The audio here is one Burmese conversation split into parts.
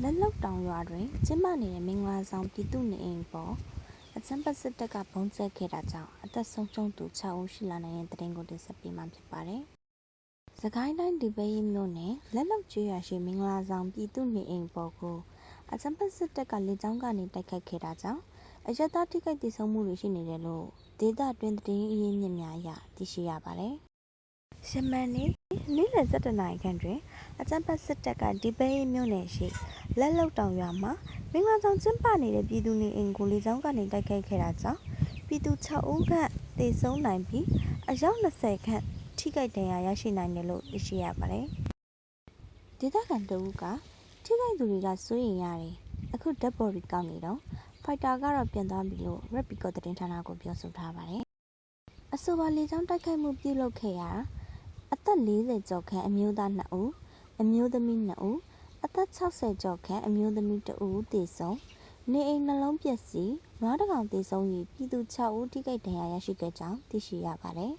လက်လောက်တောင်ရွာတွင်ကျင်းပနေတဲ့မင်္ဂလာဆောင်ပြည်သူနေအိမ်ပေါ်အချမ်းပတ်စစ်တပ်ကဘုံကျဲခဲ့တာကြောင့်အသက်ဆုံးရှုံးသူ6ဦးရှိလာနိုင်တဲ့တဲ့ရင်ကိုတင်ဆက်ပေးမှာဖြစ်ပါတယ်။စကိုင်းတိုင်းဒီပဲရီမြို့နယ်လက်လောက်ကျွော်ရှိမင်္ဂလာဆောင်ပြည်သူနေအိမ်ပေါ်ကိုအချမ်းပတ်စစ်တပ်ကလေကြောင်းကနေတိုက်ခိုက်ခဲ့တာကြောင့်အရက်သားထိခိုက်ဒေဆုံးမှုတွေရှိနေတယ်လို့ဒေသတွင်းသတင်းအရင်းမြစ်များအရသိရှိရပါတယ်။ရှမန်နေနေ့လယ်7နာရီခန့်တွင် အကြံပတ်စစ်တပ်ကဒီပဲရီမြို့နယ်ရှိလက်လုံတောင်ရွာမှာမင်္ဂလာဆောင်ကျင်းပနေတဲ့ပြည်သူနေအိမ်ကိုလေကြောင်းကနေတိုက်ခိုက်ခဲ့တာကြောင့်ပြည်သူ6ဦးခန့်သေဆုံးနိုင်ပြီးအယောက်20ခန့်ထိခိုက်ဒဏ်ရာရရှိနိုင်တယ်လို့သိရှိရပါတယ်။ဒေသခံတအုပ်ကထိခိုက်သူတွေကစိုးရိမ်ရတယ်။အခုဓာတ်ပေါ်ရီကောက်နေတော့ဖိုက်တာကတော့ပြန်သွားပြီလို့ Rapid ကသတင်းဌာနကိုပြောဆိုထားပါတယ်။အဆိုပါလေကြောင်းတိုက်ခိုက်မှုပြုလုပ်ခဲ့ရာအသက်40ကျော်ခန့်အမျိုးသား2ဦး အမျိုးသမီး2ဦးအသက်60ကျော်ခန့်အမျိုးသမီး2ဦးသေဆုံးနေအိမ်နှလုံးပျက်စီးနွားတစ်ကောင်သေဆုံး၍ပြည်သူ6ဦးထိခိုက်ဒဏ်ရာရရှိခဲ့ကြောင်းသိရှိရပါတယ်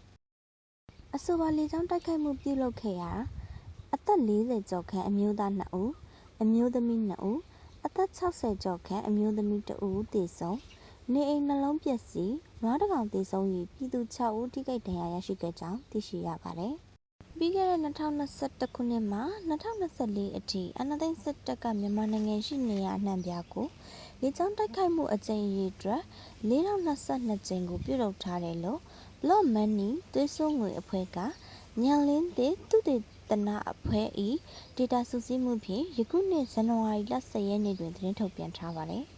။အဆိုပါလေကြောင်းတိုက်ခိုက်မှုပြုလုပ်ခဲ့ရာအသက်40ကျော်ခန့်အမျိုးသား2ဦးအမျိုးသမီး2ဦးအသက်60ကျော်ခန့်အမျိုးသမီး2ဦးသေဆုံးနေအိမ်နှလုံးပျက်စီးနွားတစ်ကောင်သေဆုံး၍ပြည်သူ6ဦးထိခိုက်ဒဏ်ရာရရှိခဲ့ကြောင်းသိရှိရပါတယ်။ ပြီးခဲ့တဲ့2021ခုနှစ်မှ2024အထိအနာသိန်းစစ်တပ်ကမြန်မာနိုင်ငံရှိနေရအနှံ့ပြားကိုလေကြောင်းတိုက်ခိုက်မှုအကြိမ်အရေအတွက်4022ကြိမ်ကိုပြုလုပ်ထားတယ်လို့ Block Money သွေးစွန်းငွေအဖွဲ့ကညံလင်းတဲ့သူတေသနာအဖွဲ့၏ data စုစည်းမှုဖြင့်ယခုနှစ်ဇန်နဝါရီလ10ရက်နေ့တွင်သတင်းထုတ်ပြန်ထားပါတယ်။